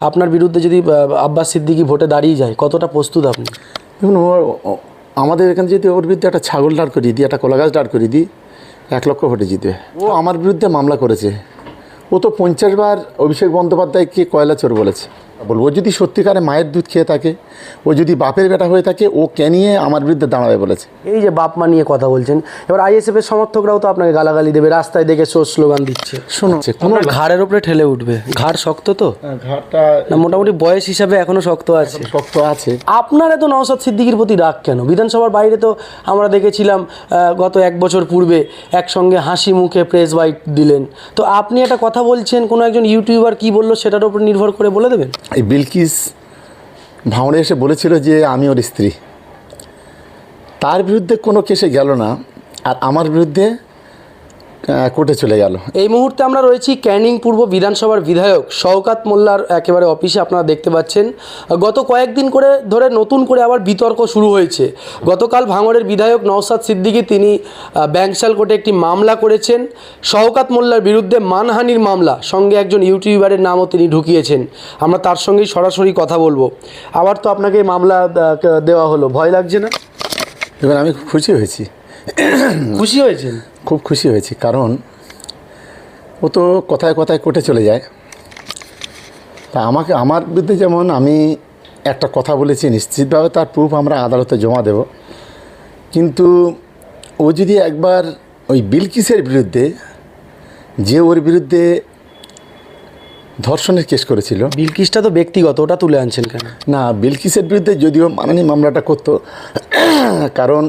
আপনার বিরুদ্ধে যদি আব্বাস সিদ্দিকি ভোটে দাঁড়িয়ে যায় কতটা প্রস্তুত আপনি? দেখুন আমাদের এখানে যদি ওর বিরুদ্ধে একটা ছাগল দাঁড় করিয়ে দিই একটা কলা গাছ দাঁড় করিয়ে দিই এক লক্ষ ভোটে জিতবে। ও আমার বিরুদ্ধে মামলা করেছে। ও তো পঞ্চাশ বার অভিষেক বন্দ্যোপাধ্যায়কে কয়লা চোর বলেছে। বলব ও যদি সত্যিকারে মায়ের দুধ খেয়ে থাকে ও যদি বাপের বেটা হয়ে থাকে ও কেনিয়ে আমার বিরুদ্ধে দাঁড়াবে বলেছে। এই যে বাপ মা নিয়ে কথা বলছেন এবার আইএসএফ এর সমর্থকরাও তো আপনাকে গালাগালি দেবে রাস্তায় দেখে সোর স্লোগান দিচ্ছে। শোনো কোনো ঘাড়ের উপরে ঠেলে উঠবে ঘাড় শক্ত তো? ঘাটটা না মোটামুটি বয়স হিসাবে এখনও শক্ত আছে। শক্ত আছে। আপনার এত নওসাদ সিদ্দিকির প্রতি রাগ কেন? বিধানসভার বাইরে তো আমরা দেখেছিলাম গত এক বছর পূর্বে একসঙ্গে হাসি মুখে প্রেস বাইট দিলেন। তো আপনি একটা কথা বলছেন কোনো একজন ইউটিউবার কি বলল সেটার উপর নির্ভর করে বলে দেবেন? এই বিলকিস ভাঁড়ে এসে বলেছিল যে আমি ওর স্ত্রী। তার বিরুদ্ধে কোনো কেসে গেল না, আর আমার বিরুদ্ধে কোর্টে চলে গেল। এই মুহূর্তে আমরা রয়েছি ক্যানিং পূর্ব বিধানসভার বিধায়ক শওকাত মোল্লার একেবারে অফিসে আপনারা দেখতে পাচ্ছেন। গত কয়েকদিন করে ধরে নতুন করে আবার বিতর্ক শুরু হয়েছে। গতকাল ভাঙড়ের বিধায়ক নওসাদ সিদ্দিকী তিনি আহ, ব্যাংশাল কোর্টে একটি মামলা করেছেন। শওকাত মোল্লার বিরুদ্ধে মানহানির মামলা সঙ্গে একজন ইউটিউবারের নামও তিনি ঢুকিয়েছেন। আমরা তার সঙ্গেই সরাসরি কথা বলব। আবার তো আপনাকে মামলা দেওয়া হলো। ভয় লাগছে না? এবার আমি খুব খুশি হয়েছি। খুশি হয়েছেন? খুব খুশি হয়েছি কারণ ও তো কথায় কথায় কোর্টে চলে যায়। তা আমাকে আমার বিরুদ্ধে যেমন আমি একটা কথা বলেছি নিশ্চিতভাবে তার প্রুফ আমরা আদালতে জমা দেব। কিন্তু ও যদি একবার ওই বিলকিসের বিরুদ্ধে যে ওর বিরুদ্ধে ধর্ষণের কেস করেছিল। বিলকিসটা তো ব্যক্তিগত ওটা তুলে আনছেন কেন? না বিলকিসের বিরুদ্ধে যদিও মাননীয় মামলাটা করতো কারণ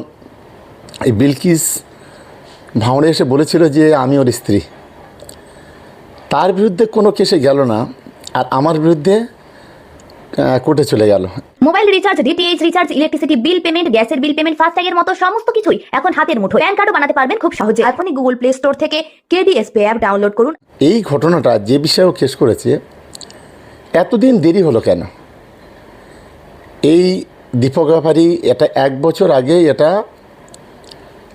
এই বিলকিস ভাঁড়ে এসে বলেছিল যে আমি ওর স্ত্রী। তার বিরুদ্ধে কোনো কেসে গেল না আর আমার বিরুদ্ধে কোর্টে চলে গেল। Mobile recharge DTH recharge electricity bill payment গ্যাসের বিল পেমেন্ট ফাস্ট্যাগের মতো সমস্ত কিছুই এখন হাতের মুঠো প্যান কার্ডও বানাতে পারবেন খুব সহজে। এখনই গুগল প্লে স্টোর থেকে কেডিএস পে অ্যাপ ডাউনলোড করুন। এই ঘটনাটা যে বিষয়েও কেস করেছে এতদিন দেরি হলো কেন? এই দীপক ব্যাপারী এটা এক বছর আগে এটা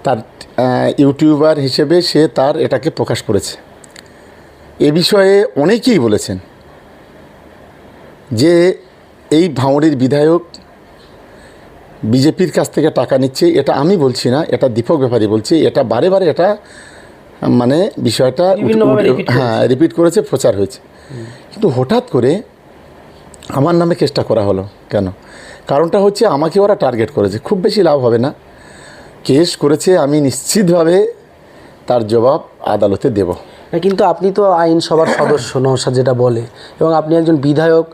তার ইউটিউবার হিসেবে সে তার এটাকে প্রকাশ করেছে। এ বিষয়ে অনেকেই বলেছেন যে এই ভাঁড়ির বিধায়ক বিজেপির কাছ থেকে টাকা নিচ্ছে এটা আমি বলছি না এটা দীপক ব্যাপারী বলছি এটা বারে বারে এটা মানে বিষয়টা হ্যাঁ রিপিট করেছে প্রচার হয়েছে। কিন্তু হঠাৎ করে আমার নামে কেসটা করা হলো কেন? কারণটা হচ্ছে আমাকে ওরা টার্গেট করেছে খুব বেশি লাভ হবে না। কেস করেছে আমি নিশ্চিতভাবে তার জবাব আদালতে দেব। কিন্তু আপনি তো আইনসভার সদস্য নওশাদ যেটা বলে এবং আপনি একজন বিধায়ক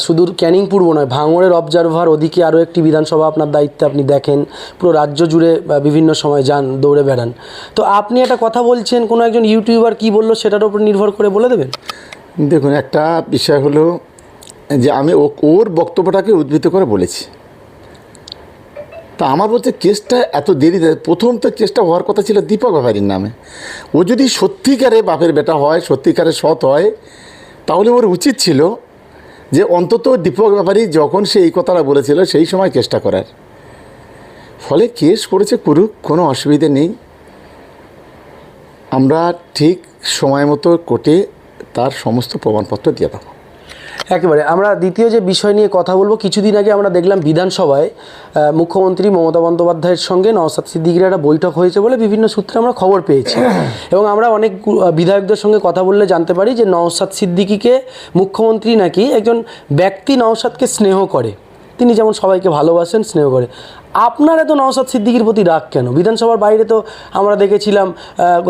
সুদূর ক্যানিং পূর্ব নয় ভাঙড়ের অবজারভার ওদিকে আরও একটি বিধানসভা আপনার দায়িত্বে আপনি দেখেন পুরো রাজ্য জুড়ে বিভিন্ন সময় যান দৌড়ে বেড়ান। তো আপনি একটা কথা বলছেন কোনো একজন ইউটিউবার কি বলল সেটার উপর নির্ভর করে বলে দেবেন? দেখুন একটা বিষয় হলো যে আমি ও- ওর বক্তব্যটাকে উদ্ধৃত করে বলেছি। তা আমার বলতে কেসটা এত দেরি প্রথম তো কেসটা হওয়ার কথা ছিল দীপক ব্যাপারীর নামে। ও যদি সত্যিকারে বাপের বেটা হয়, সত্যিকারে সৎ হয়, তাহলে ওর উচিত ছিল যে অন্তত দীপক ব্যাপারী যখন সে এই কথাটা বলেছিল, সেই সময় কেসটা করার। ফলে কেস করেছে করুক, কোনো অসুবিধে নেই। আমরা ঠিক সময় মতো কোর্টে তার সমস্ত প্রমাণপত্র দিয়ে দেবো। একেবারে। আমরা দ্বিতীয় যে বিষয় নিয়ে কথা বলব কিছুদিন আগে আমরা দেখলাম বিধানসভায় মুখ্যমন্ত্রী মমতা বন্দ্যোপাধ্যায়ের সঙ্গে নওসাদ সিদ্দিকির একটা বৈঠক হয়েছে বলে বিভিন্ন সূত্রে আমরা খবর পেয়েছি। এবং আমরা অনেক বিধায়কদের সঙ্গে কথা বললে জানতে পারি যে নওসাদ সিদ্দিকিকে মুখ্যমন্ত্রী নাকি একজন ব্যক্তি নওসাদকে স্নেহ করে। তিনি যেমন সবাইকে ভালোবাসেন স্নেহ করে। আপনার এত নওসাদ সিদ্দিকির প্রতি রাগ কেন? বিধানসভার বাইরে তো আমরা দেখেছিলাম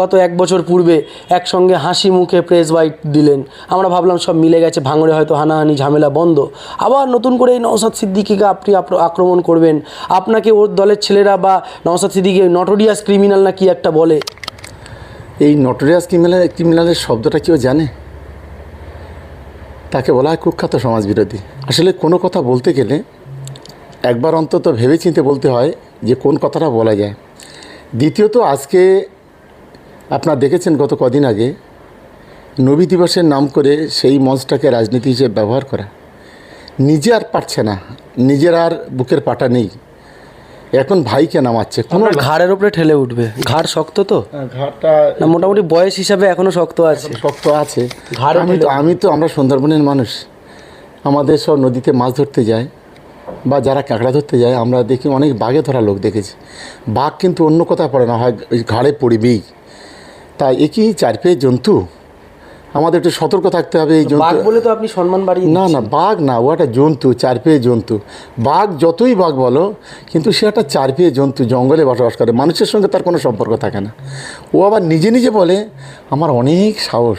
গত এক বছর পূর্বে একসঙ্গে হাসি মুখে প্রেস বাইট দিলেন। আমরা ভাবলাম সব মিলে গেছে, ভাঙড়ে হয়তো হানাহানি, ঝামেলা বন্ধ। আবার নতুন করে এই নওসাদ সিদ্দিকিকে আপনি আক্রমণ করবেন। আপনাকে ওর দলের ছেলেরা বা নওসাদ সিদ্দিকি নটোরিয়াস ক্রিমিনাল না কি একটা বলে? এই নটোরিয়াস ক্রিমিনাল ক্রিমিনালের শব্দটা কেউ জানে? তাকে বলা হয় কুখ্যাত সমাজবিরোধী। আসলে কোনো কথা বলতে গেলে একবার অন্তত ভেবেচিন্তে বলতে হয় যে কোন কথাটা বলা যায়। দ্বিতীয়ত আজকে আপনারা দেখেছেন গত কদিন আগে নবী দিবসের নাম করে সেই মঞ্চটাকে রাজনীতি হিসেবে ব্যবহার করা। নিজে আর পারছে না নিজের আর বুকের পাটা নেই। এখন ভাইকে নামাচ্ছে কোনো ঘাড়ের উপরে ঠেলে উঠবে। ঘাড় শক্ত তো? ঘাড়টা না মোটামুটি বয়স হিসাবে এখনও শক্ত আছে। শক্ত আছে। ঘাড়ে আমি তো আমি তো আমরা সুন্দরবনের মানুষ। আমাদের সব নদীতে মাছ ধরতে যায়। বা যারা কাঁকড়া ধরতে যায় আমরা দেখি অনেক বাঘে ধরা লোক দেখেছি। বাঘ কিন্তু অন্য কথা পড়ে না হয় ঘাড়ে পড়বেই। তাই এ কি চার পেয়ে জন্তু। আমাদের একটু সতর্ক থাকতে হবে এই জন্তু। বলে তো আপনি সম্মান বাড়িয়ে না না বাঘ না ও একটা জন্তু চার পেয়ে জন্তু। বাঘ যতই বাঘ বলো কিন্তু সে একটা চার পেয়ে জন্তু জঙ্গলে বসবাস করে। মানুষের সঙ্গে তার কোনো সম্পর্ক থাকে না। ও আবার নিজে নিজে বলে আমার অনেক সাহস।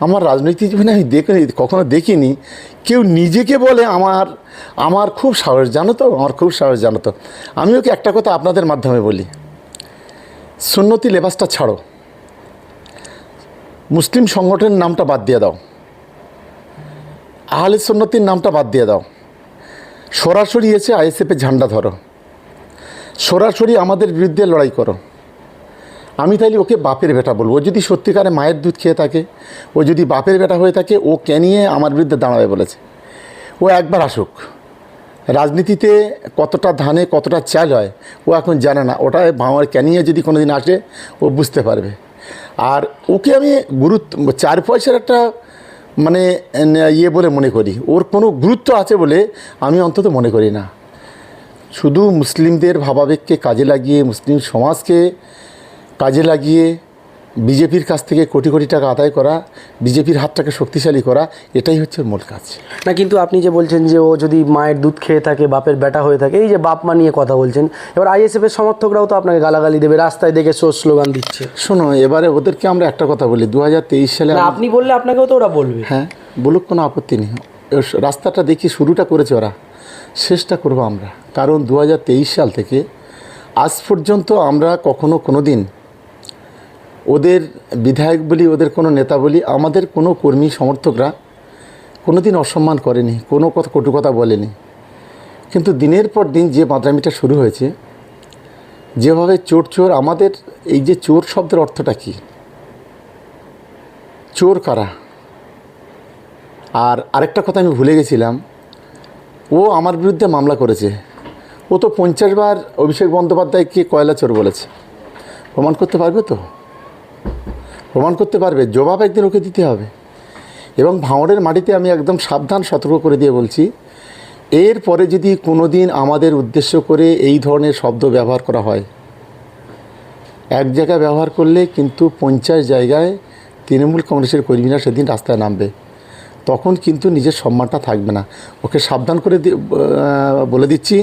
আমার রাজনৈতিক জীবনে আমি দেখিনি কখনো দেখিনি। কেউ নিজেকে বলে আমার আমার খুব সাহস, জানো তো? আমার খুব সাহস, জানো তো? আমি ওকে একটা কথা আপনাদের মাধ্যমে বলি। সুন্নতি লেবাসটা ছাড়ো। মুসলিম সংগঠনের নামটা বাদ দিয়ে দাও। আহলে সুন্নতির নামটা বাদ দিয়ে দাও। সরাসরি এসে আইএসএফের ঝান্ডা ধরো। সরাসরি আমাদের বিরুদ্ধে লড়াই করো। আমি তাইলে ওকে বাপের বেটা বলব। ও যদি সত্যিকারে মায়ের দুধ খেয়ে থাকে, ও যদি বাপের বেটা হয়ে থাকে, ও কেনিয়ে আমার বিরুদ্ধে দাঁড়াবে বলেছে। ও একবার আসুক। রাজনীতিতে কতটা ধানে, কতটা চাল হয়, ও এখন জানে না। ওটা ভাঙার ক্যানিয়ে যদি কোনো দিন আসে, ও বুঝতে পারবে। আর ওকে আমি গুরুত্ব, চার পয়সার একটা মানে ইয়ে বলে মনে করি। ওর কোনো গুরুত্ব আছে বলে আমি অন্তত মনে করি না। শুধু মুসলিমদের ভাবাবেগকে কাজে লাগিয়ে, মুসলিম সমাজকে কাজে লাগিয়ে বিজেপির কাছ থেকে কোটি কোটি টাকা আদায় করা বিজেপির হাতটাকে শক্তিশালী করা এটাই হচ্ছে মূল কাজ। না কিন্তু আপনি যে বলছেন যে ও যদি মায়ের দুধ খেয়ে থাকে বাপের বেটা হয়ে থাকে এই যে বাপ মা নিয়ে কথা বলছেন এবার আইএসএফ এর সমর্থকরাও তো আপনাকে গালাগালি দেবে রাস্তায় দেখে সোর স্লোগান দিচ্ছে। শোনো এবারে ওদেরকে আমরা একটা কথা বলি দু হাজার তেইশ সালে আপনি বললে আপনাকেও তো ওরা বলবে। হ্যাঁ বলুক কোনো আপত্তি নেই। রাস্তাটা দেখি শুরুটা করেছে ওরা শেষটা করব আমরা। কারণ দু হাজার তেইশ সাল থেকে আজ পর্যন্ত আমরা কখনো কোনো দিন ওদের বিধায়ক বলি, ওদের কোনো নেতা বলি, আমাদের কোনো কর্মী সমর্থকরা কোনো দিন অসম্মান করেনি, কোনো কথা কটু কথা বলেনি। কিন্তু দিনের পর দিন যে বাঁদরামিটা শুরু হয়েছে, যেভাবে চোর চোর, আমাদের এই যে চোর শব্দের অর্থটা কী? চোর কারা? আর আরেকটা কথা আমি ভুলে গেছিলাম, ও আমার বিরুদ্ধে মামলা করেছে। ও তো পঞ্চাশ বার অভিষেক বন্দ্যোপাধ্যায়কে কয়লা চোর বলেছে। প্রমাণ করতে পারবে তো? প্রমাণ করতে পারবে, জবাব একদিন ওকে দিতে হবে। এবং ভাঁড়ের মাটিতে আমি একদম সাবধান, সতর্ক করে দিয়ে বলছি, এর পরে যদি কোনো দিন আমাদের উদ্দেশ্য করে এই ধরনের শব্দ ব্যবহার করা হয়, এক জায়গায় ব্যবহার করলে কিন্তু পঞ্চাশ জায়গায় তৃণমূল কংগ্রেসের কর্মীরা সেদিন রাস্তায় নামবে। তখন কিন্তু নিজের সম্মানটা থাকবে না। ওকে সাবধান করে বলে দিচ্ছি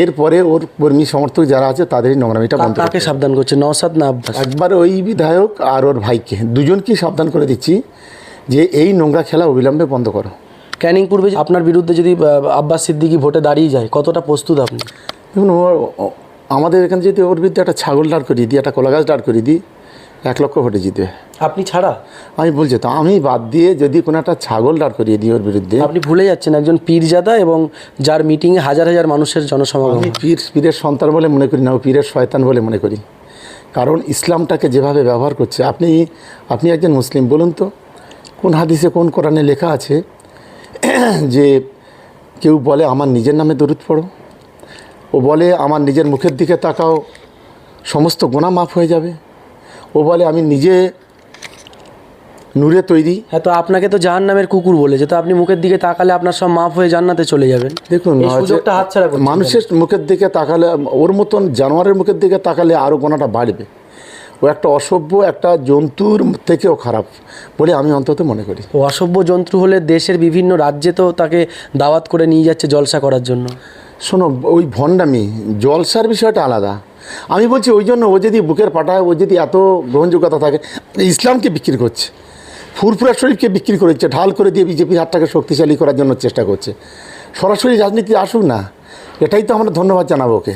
এরপরে ওর কর্মী সমর্থক যারা আছে তাদেরই নোংরামিটা বন্ধ করতে সাবধান করছে? নওসাদ না আব্বাস? একবার ওই বিধায়ক আর ওর ভাইকে দুজনকেই সাবধান করে দিচ্ছি যে এই নোংরা খেলা অবিলম্বে বন্ধ করো। ক্যানিং পূর্বে আপনার বিরুদ্ধে যদি আব্বাস সিদ্দিকি ভোটে দাঁড়িয়ে যায় কতটা প্রস্তুত আপনি? দেখুন আমাদের এখানে যদি ওর বিরুদ্ধে একটা ছাগল দাঁড় করিয়ে দিই একটা কলা গাছ দাঁড় করিয়ে দিই এক লক্ষ ভোটে জিতবে। আপনি ছাড়া? আমি বলছি তো আমি বাদ দিয়ে যদি কোনো একটা ছাগল দাঁড় করিয়ে দিই ওর বিরুদ্ধে। আপনি ভুলে যাচ্ছেন একজন পীরজাদা এবং যার মিটিংয়ে হাজার হাজার মানুষের জনসমাগম। আমি পীর পীরের সন্তান বলে মনে করি না ও পীরের শয়তান বলে মনে করি। কারণ ইসলামটাকে যেভাবে ব্যবহার করছে আপনি আপনি একজন মুসলিম বলুন তো কোন হাদিসে কোন কোরআনে লেখা আছে যে কেউ বলে আমার নিজের নামে দরুদ পড়ো। ও বলে আমার নিজের মুখের দিকে তাকাও সমস্ত গোনা মাফ হয়ে যাবে। ও বলে আমি নিজে নূরে তৈরি। হ্যাঁ তো আপনাকে তো জাহান নামের কুকুর বলেছে তো আপনি মুখের দিকে তাকালে আপনার সব মাফ হয়ে জান্নাতে চলে যাবেন। দেখুন মানুষের মুখের দিকে তাকালে ওর মতন জানোয়ারের মুখের দিকে তাকালে আরও গোনাটা বাড়বে। ও একটা অসভ্য একটা জন্তুর থেকেও খারাপ বলে আমি অন্তত মনে করি। ও অসভ্য জন্তু হলে দেশের বিভিন্ন রাজ্যে তো তাকে দাওয়াত করে নিয়ে যাচ্ছে জলসা করার জন্য। শোনো ওই ভণ্ডামি জলসার বিষয়টা আলাদা। আমি বলছি, ওই জন্য ও যদি বুকের পাঠায় ও যদি এত গ্রহণযোগ্যতা থাকে, ইসলামকে বিক্রি করছে। ফুরফুরা শরীফকে বিক্রি করেছে, ঢাল করে দিয়ে বিজেপির হাতটাকে শক্তিশালী করার জন্য চেষ্টা করছে। সরাসরি রাজনীতি আসুক না, এটাই তো আমরা ধন্যবাদ জানাব ওকে।